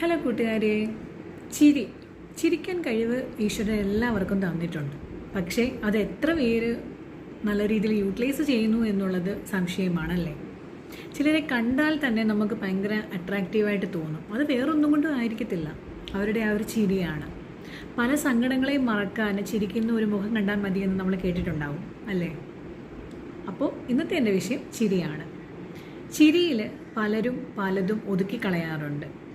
Hello കൂട്ടുകാരെ. ചിരി. ചിരിക്കാൻ കഴിവ് ഈശ്വരൻ എല്ലാവർക്കും തന്നിട്ടുണ്ട്. പക്ഷേ അത് എത്ര പേര് നല്ല രീതിയിൽ യൂട്ടിലൈസ് ചെയ്യുന്നു എന്നുള്ളത് സംശയമാണല്ലേ? ചിലരെ കണ്ടാൽ തന്നെ നമുക്ക് ഭയങ്കര അട്രാക്റ്റീവായിട്ട് തോന്നും. അത് വേറൊന്നും കൊണ്ടും ആയിരിക്കത്തില്ല. അവരുടെ ആ ഒരു ചിരിയാണ്. പല സങ്കടങ്ങളെയും മറക്കാൻ ചിരിക്കുന്ന ഒരു മുഖം കണ്ടാൽ മതി എന്ന് നമ്മൾ കേട്ടിട്ടുണ്ടാവും അല്ലേ? അപ്പോൾ ഇന്നത്തെ എന്റെ വിഷയം ചിരിയാണ്. ചിരിയിൽ പലരും പലതും ഒതുക്കി കളയാറുണ്ട്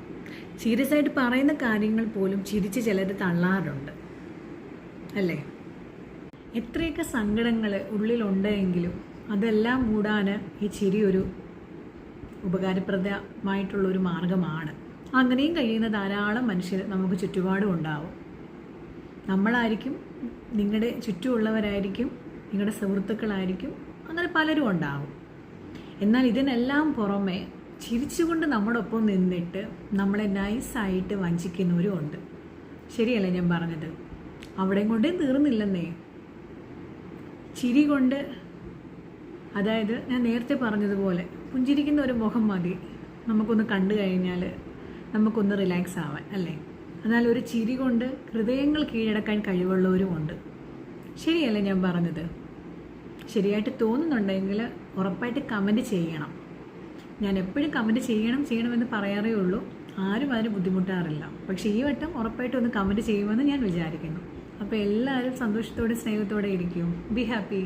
സീരിയസ് ആയിട്ട് പറയുന്ന കാര്യങ്ങൾ പോലും ചിരിച്ച് ചിലർ തള്ളാറുണ്ട്. അല്ലേ? എത്രയൊക്കെ സങ്കടങ്ങൾ ഉള്ളിലുണ്ടെങ്കിലും അതെല്ലാം മൂടാൻ ഈ ചിരി ഒരു ഉപകാരപ്രദമായിട്ടുള്ള ഒരു മാർഗമാണ്. അങ്ങനെയും കഴിയുന്ന ധാരാളം മനുഷ്യർ നമുക്ക് ചുറ്റുപാടും ഉണ്ടാവും. നമ്മളായിരിക്കും നിങ്ങളുടെ ചുറ്റുമുള്ളവരായിരിക്കും നിങ്ങളുടെ സുഹൃത്തുക്കളായിരിക്കും അങ്ങനെ പലരും ഉണ്ടാവും. എന്നാൽ ഇതിനെല്ലാം പുറമെ ചിരിച്ചുകൊണ്ട് നമ്മുടെ ഒപ്പം നിന്നിട്ട് നമ്മളെ നൈസായിട്ട് വഞ്ചിക്കുന്നവരും ഉണ്ട് ശരിയല്ലേ ഞാൻ പറഞ്ഞത്? അവിടെയും കൊണ്ടേ തീർന്നില്ലെന്നേ. ചിരി കൊണ്ട് അതായത് ഞാൻ നേരത്തെ പറഞ്ഞതുപോലെ പുഞ്ചിരിക്കുന്ന ഒരു മുഖം മതി. നമുക്കൊന്ന് കണ്ടു കഴിഞ്ഞാൽ നമുക്കൊന്ന് റിലാക്സ് ആവാൻ അല്ലേ? എന്നാൽ ഒരു ചിരി കൊണ്ട് ഹൃദയങ്ങൾ കീഴടക്കാൻ കഴിവുള്ളവരുമുണ്ട്. ശരിയല്ലേ ഞാൻ പറഞ്ഞത്? ശരിയായിട്ട് തോന്നുന്നുണ്ടെങ്കിൽ ഉറപ്പായിട്ട് കമന്റ് ചെയ്യണം. ഞാൻ എപ്പോഴും കമന്റ് ചെയ്യണം ചെയ്യണമെന്ന് പറയാറേ ഉള്ളൂ. ആരും അതിന് ബുദ്ധിമുട്ടാറില്ല. പക്ഷേ ഈ വട്ടം ഉറപ്പായിട്ടും ഒന്ന് കമന്റ് ചെയ്യുമെന്ന് ഞാൻ വിചാരിക്കുന്നു. അപ്പോൾ എല്ലാവരും സന്തോഷത്തോടെ സ്നേഹത്തോടെ ഇരിക്കും. Be happy